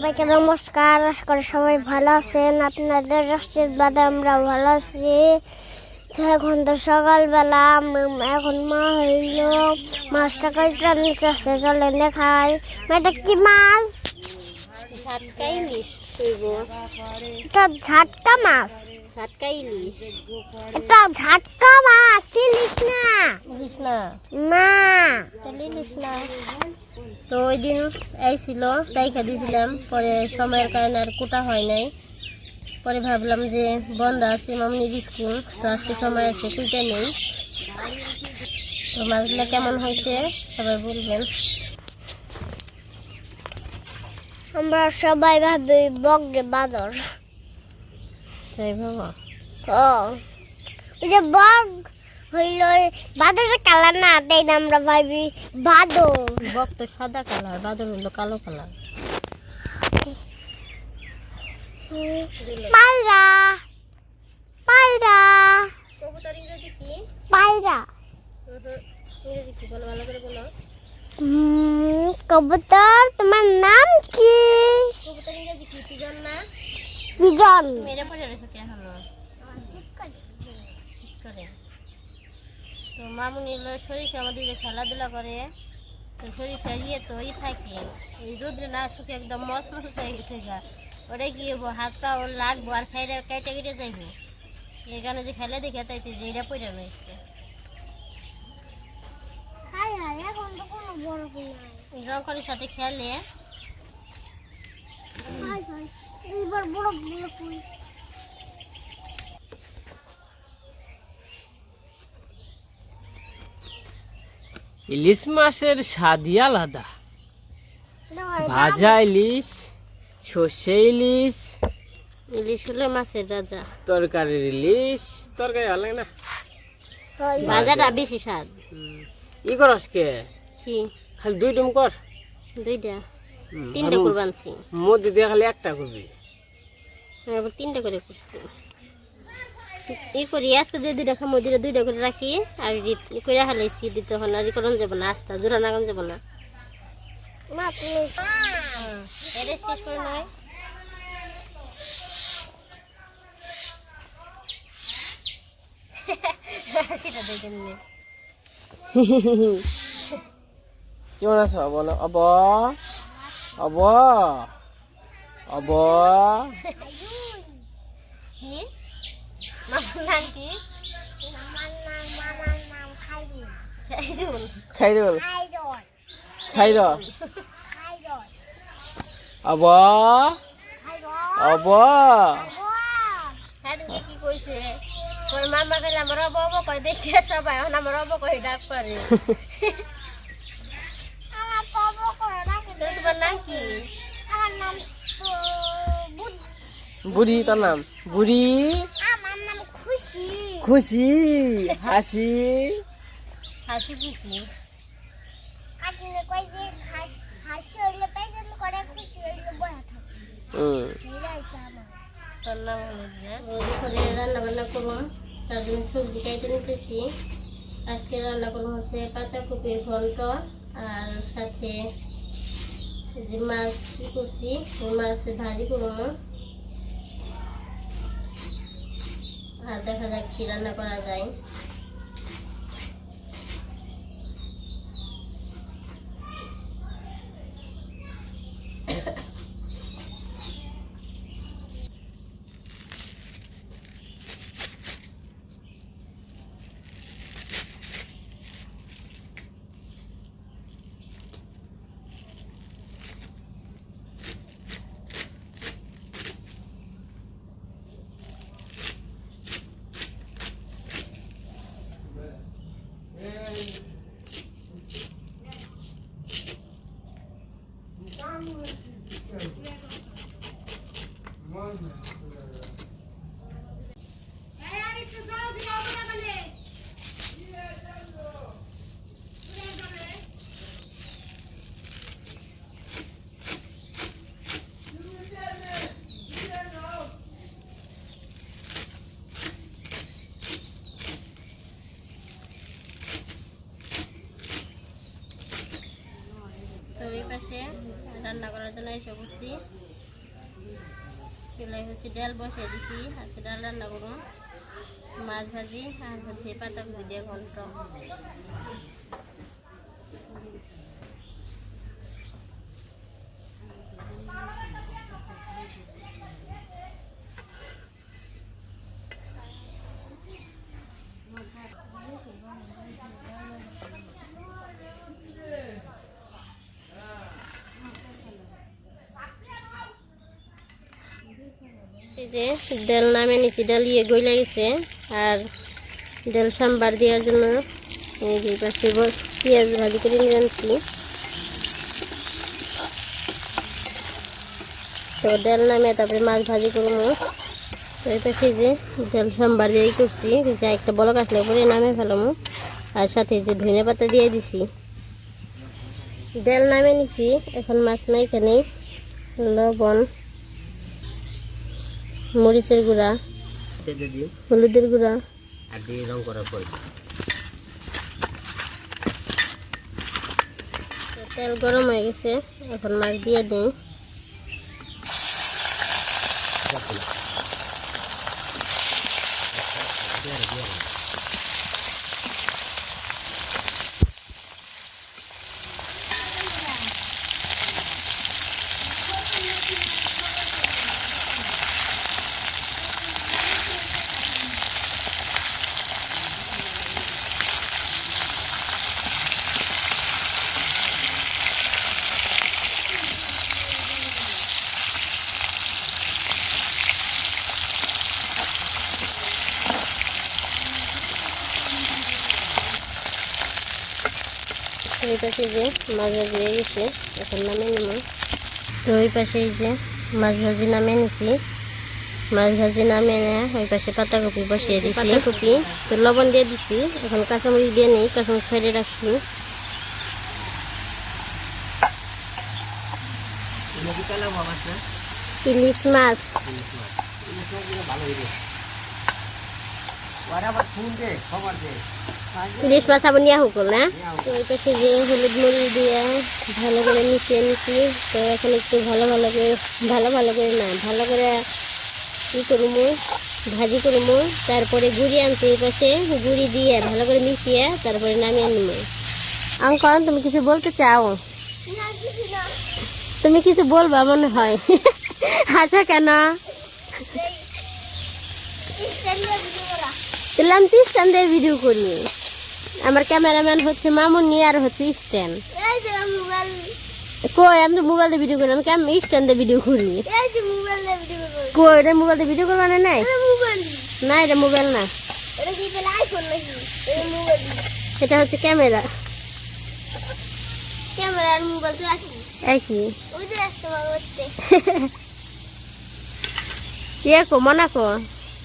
সবাইকে নমস্কার। আশা করি সবাই ভালো আছেন। আপনাদের আশীর্বাদে আমরা ভালো আছি। তো এখন তো সকালবেলা এখন মা হইল। মাছটা কাইটা নিতে আসছে চলে দেখাই। এটা কি মাছ? ঝাটকা ইলিশ ঝাটকা মাছ। ঝাটকা ইলিশ এটা ঝাটকা মাছ ইলিশ না। ইলিশ না। না তাহলে ইলিশ না। তো ওই দিন আইছিল রাইখা দিয়েছিলাম পরে সময়ের কারণে আর কোটা হয় নাই। পরে ভাবলাম যে বন্ধ আছে মামনির স্কুল তো আজকে সময় আছে কুইটা নেই। তো মাছগুলো কেমন হয়েছে? সবাই বলবেন। আমরা সবাই ভাবি বগরে বাদর। বাবা ও। ওই যে বগ হইল বাদরের কালার না তাই না আমরা ভাবি বাদর। বক তো সাদা কালার বাদর হলো কালো কালার। পায়রা পায়রা। কবুতর ইংরেজি কি? পায়রা। ইংরেজি কি বলো ভালো করে বলো কবুতর তোমার নাম কি? কবুতর ইংরেজি কি? পিজন না? বিজন। মেরে পড়ে রয়েছে কে হলো করে? তো মামুনি হলো সরিষা আমাদের খেলাধুলা করে। তো সরিষা ইয়ে তো ই থাকে এই রোদ্রে না শুকে একদম মস মস হয়ে গেছে গা। ওটা গিয়ে হাত পা ওর লাগবো আর খাইলে কেটে কেটে যাইবো। এই কারণে যে খেলে দেখে তাই যে এটা পড়ে রয়েছে। জঙ্কলের সাথে খেলে হাই হাই এইবার বড় বড় ফুল। ইলিশ মাছের স্বাদই আলাদা। ভাজা ইলিশ সর্ষে ইলিশ। ইলিশ হলে মাছের রাজা। তরকারির ইলিশ তরকারি ভালো লাগে না? ভাজাটা বেশি স্বাদ। ই করস কে? কি? খালি দুই ডুম কর। দুইটা। তিনটা আর করবানছি মধ্যে দিয়ে খালি একটা করবি। আবার তিনটা করে করছি ই করি আজকে যে দুইটা খামো দুইটা দুইটা করে রাখি আর করে হালাইছি দিতে হয় না ই করন যাব না আস্তা জোড়া নাগান যাব না। মা তুমি এটা শেষ করে নয় সেটা দেখেন কেমন আছো? বলো অব অব অব কি মামার নাম কি আমার নাম মামার নাম খাইরুল। শাহিদুল খাইরুল। খাইরুল। খাইরুল। অব খাইরুল হ্যাঁ কি কইছে? তোর মামা অব অব করে দেখে সবাই এখন আমার অব করে ডাক করে আমার বাবা করে না তো তোমার নাম কি আমার নাম তো বুদ্ধ বুড়ি তোর নাম বুড়ি। আমার নাম খুশি। খুশি হাসি। হাসি খুশি। আপনি কই যে হাসি হইলে পেছন করে খুশি হইলে বয়া থাকে। হুম। এইটা হইছে আমার। তোর নাম হলো করে রান্না বান্না করুন তার জন্য সবজি কাইটে নিতেছি। আজকে রান্না করুন হচ্ছে কাঁচা কপির ঘন্ট আর সাথে যে মাছ করছি মাছ ভাজি করুন আর দেখা যাক কি রান্না করা যায়। পাশে রান্না করার জন্য এসে বসছি। চুলাই হচ্ছে ডাল বসিয়ে দিছি, আজকে ডাল রান্না করুন মাছ ভাজি আর হচ্ছে পাতাকপি দিয়ে ঘন্ট। এই যে ডেল নামে নিচে ডাল ইয়ে গইলা গেছে আর ডেল সাম্বার দেওয়ার জন্য এই যে পাশে পেঁয়াজ ভাজি করে নিয়ে আনছি। তো ডেল নামে তারপরে মাছ ভাজি করব। তো এই পাশে যে ডাল সাম্বার দিয়েই করছি যে একটা বলক আসলে পরে নামে ফেলামো। আর সাথে যে ধনে পাতা দিয়ে দিছি। ডেল নামে নিছি, এখন মাছ নাই এখানে লবণ মরিচের গুঁড়া হলুদের গুঁড়া। আর তেল গরম হয়ে গেছে এখন মাছ দিয়ে দিই তো এই পাশে যে মাছ ভাজি গেছে। এখন নামে নেব। তো ওই পাশে যে মাছ ভাজি নামে নিছি। মাছ ভাজি নামে না ওই পাশে পাতাকপি বসিয়ে দিছি। পাতাকপি। তো লবণ দিয়ে দিছি। এখন কাঁচামরিচ দিয়ে নিই কাঁচামরিচ ফেলে রাখছি। ইলিশ মাছ ইলিশ মাছ। আবার নিয়ে হোক না তো ওই পাশে যে হলুদ মরিচ দিয়ে ভালো করে মিশিয়ে নিচ্ছি তো এখন একটু ভালো ভালো করে ভালো ভালো করে না ভালো করে ই করব ভাজি করব তারপরে গুড়ি আনছি এই পাশে গুড়ি দিয়ে ভালো করে মিশিয়ে তারপরে নামিয়ে নেব অঙ্কন তুমি কিছু বলতে চাও তুমি কিছু বলবা মনে হয় হাসা কেন তাহলে তো স্ট্যান্ড দিয়ে ভিডিও করি। আমার ক্যামেরাম্যান হচ্ছে মামুনি আর হচ্ছে স্ট্যান্ড। কই আমি তো মোবাইল দিয়ে ভিডিও করি আমি কেমন স্ট্যান্ড দিয়ে ভিডিও করি। কই এটা মোবাইল দিয়ে ভিডিও করবা না নাই? না এটা মোবাইল না। এটা হচ্ছে ক্যামেরা। ক্যামেরা আর মোবাইল তো একই। হচ্ছে। ইয়ে কো মনা কো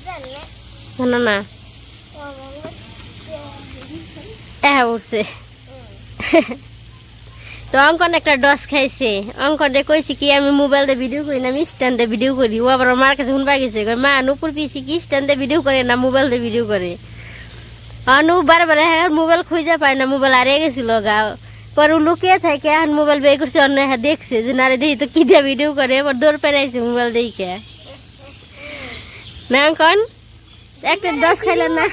জান না। না না? হ্যাঁ উঠছে। তো অঙ্কন একটা ডস খাইছে। অঙ্কন কইছি কি আমি মোবাইল দিয়ে ভিডিও করি না আমি স্ট্যান্ড ভিডিও করি। ও আবার মার কাছে শুনবা গেছে কই মা নুপুর পিছি কি স্ট্যান্ড ভিডিও করে না মোবাইল দিয়ে ভিডিও করে? অনু বারে বারে হ্যাঁ মোবাইল খুঁজে পায় না মোবাইল হারিয়ে গেছিল গা। পরে ও লুকিয়ে থাকে এখন মোবাইল বের করছে অন্য হ্যাঁ দেখছে যে না রে দেখি তো কি দিয়ে ভিডিও করে। এবার দৌড় পেরাইছে মোবাইল দেখে। না অঙ্কন? একটা ডস খাইলেন না?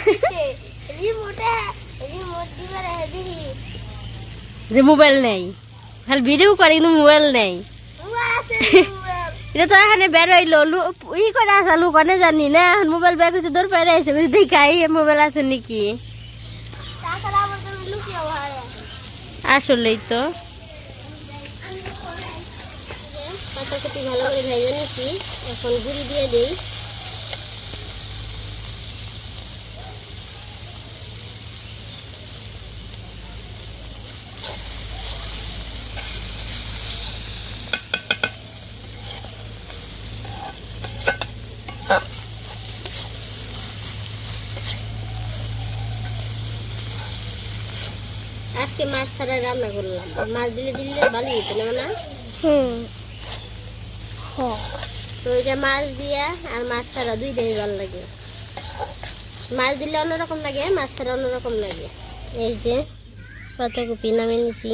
যে মোবাইল নেই। খালি ভিডিও করে কিন্তু মোবাইল নেই। এটা তো এখানে বেরোইলো ই করে আসা লোক অনেক জানি না। এখন মোবাইল বের করতে দৌড় পেরে আছে দেখাই মোবাইল আছে নাকি। আসলেই তো। পাতাকপি ভালো করে ভেজে নিচ্ছি এখন গুঁড়ি দিয়ে দেই। মাছ ছাড়া রান্না করলাম। মাছ দিলে দিলে হতো না না? হুম। তো এটা মাছ দিয়া আর মাছ ছাড়া দুইটাই ভালো লাগে। মাছ দিলে অন্যরকম লাগে মাছ ছাড়া অন্যরকম লাগে। এই যে পাতাকপি নামে নিছি।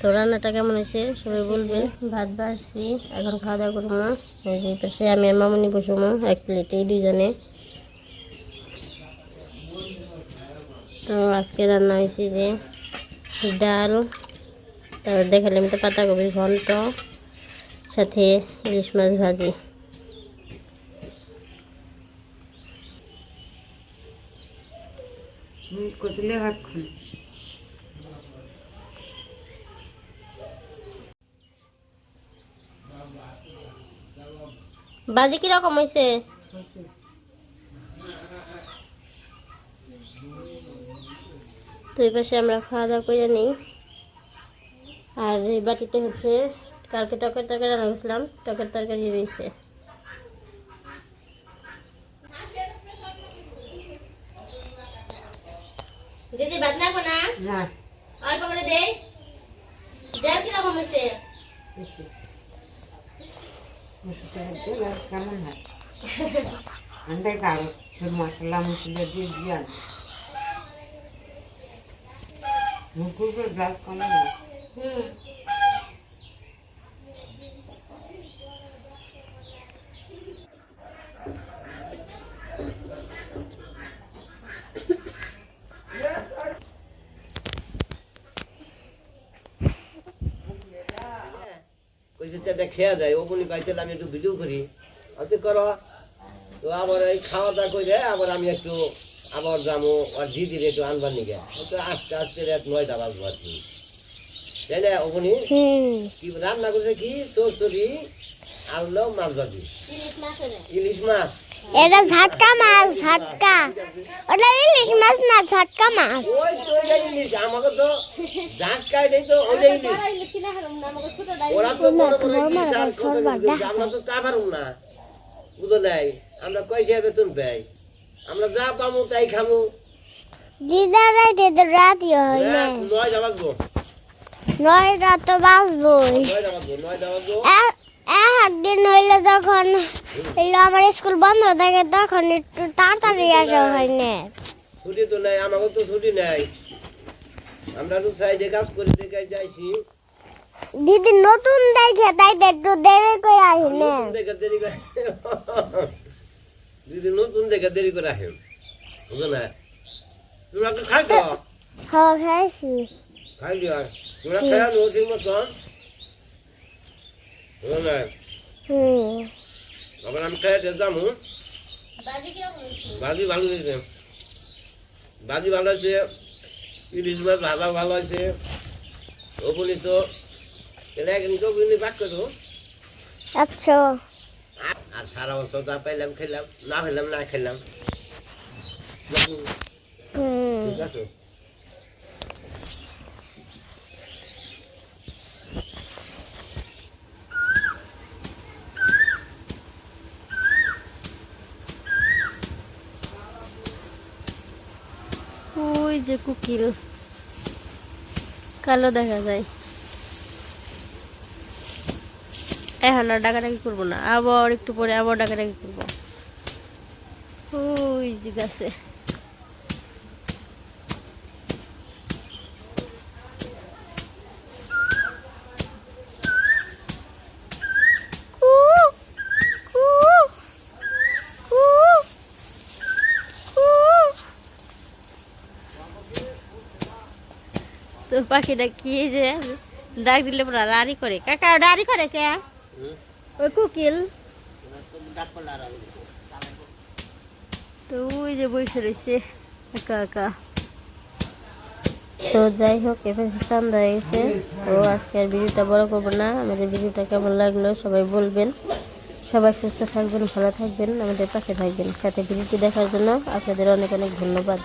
তো রান্নাটা কেমন হয়েছে সবাই বলবেন। ভাত বাড়ছি এখন খাওয়া দাওয়া করব। এই পাশে আমি আর মামনি বসবো এক প্লেটে দুজনে তো আজকে রান্না হয়েছে যে ডাল তারপর দেখালাম তো পাতাকপির ঘন্ট সাথে ইলিশ মাছ ভাজি। ভাজি কীরকম হয়েছে তো এই পাশে আমরা খাওয়া দাওয়া করে নিই। আর এই বাটিতে হচ্ছে কালকে টকের তরকারি রান্না করেছিলাম টকের তরকারি রয়েছে। দিদি ভাত না? না। অল্প করে দেই দেখ কীরকম হয়েছে? বেশি। মশলা কেমন হয়? মশলা মশলা দিয়ে দিয়ে কেমন হুম। কইছে খেয়া যায় ওগুলি গাইতে আমি একটু ভিডিও করি। অতি করো। তো আবার এই খাওয়া দাওয়া করে আবার আমি একটু আবার যাব আর দিদির একটু আনবার তো আস্তে আস্তে রাত নয়টা বাজবো আর কি। তাই না হুম। কি রান্না করছে কি? চরচরি আলু মাছ ভাজি। ইলিশ মাছ এটা ঝাটকা মাছ ঝাটকা। ওটা ইলিশ মাছ না ঝাটকা মাছ। ওই তো ইলিশ আমাকে তো জাটকায় নেই তো ওইটা ইলিশ। ওরা তো বড় বড় ইলিশ আর কত আমরা তো তা পারুম না। বুঝো নাই আমরা কয় টাকা বেতন পাই? আমরা যা পামু তাই খামু দিদার তো রাতি হয় না। রাত নয়টা নয় রাত তো বাজবো একদিন হইলে যখন হইল আমার স্কুল বন্ধ থাকে তখন একটু তাড়াতাড়ি আসা হয় না। ছুটি তো নাই আমাকে তো ছুটি নাই। আমরা তো সাইডে কাজ করে দেখে যাইছি। দিদি নতুন দেখে তাই একটু দেরি করে আসি না। দেখে দেরি করে আসেন বুঝো না? তোমরা তো খাইছো? খাওয়া খাইছি। খাই দিও। তোমরা খাইয়া নো ঠিক মতন বুঝো না? আবার আমি খাইতে যাব ভাজি ভালো হয়েছে। ভাজি ভালো আছে ইলিশ মাছ ভাজা ভালো ওগুলি তো এটা কিন্তু ওগুলি বাক করো আচ্ছা। সারা বছর যা পাইলাম, খেলাম, না খেলাম না খেলাম। ওই যে কুকিল। কালো দেখা যায়। এখন আর ডাকাডাকি করব না, আবার একটু পরে আবার ডাকাডাকি করব। ওই যে গাছে। পাখিটা কি যে, ডাক দিলে পুরা রাড়ি করে। কাকা রাড়ি করে কে? ওই কুকিল। তো ওই যে বসে রয়েছে, একা একা। তো যাই হোক, এবার সন্ধ্যা হয়ে তো আজকে আর ভিডিওটা বড় করব না। আমাদের ভিডিওটা কেমন লাগল সবাই বলবেন। সবাই সুস্থ থাকবেন, ভালো থাকবেন, আমাদের পাশে থাকবেন। সাথে ভিডিওটি দেখার জন্য আপনাদের অনেক অনেক ধন্যবাদ।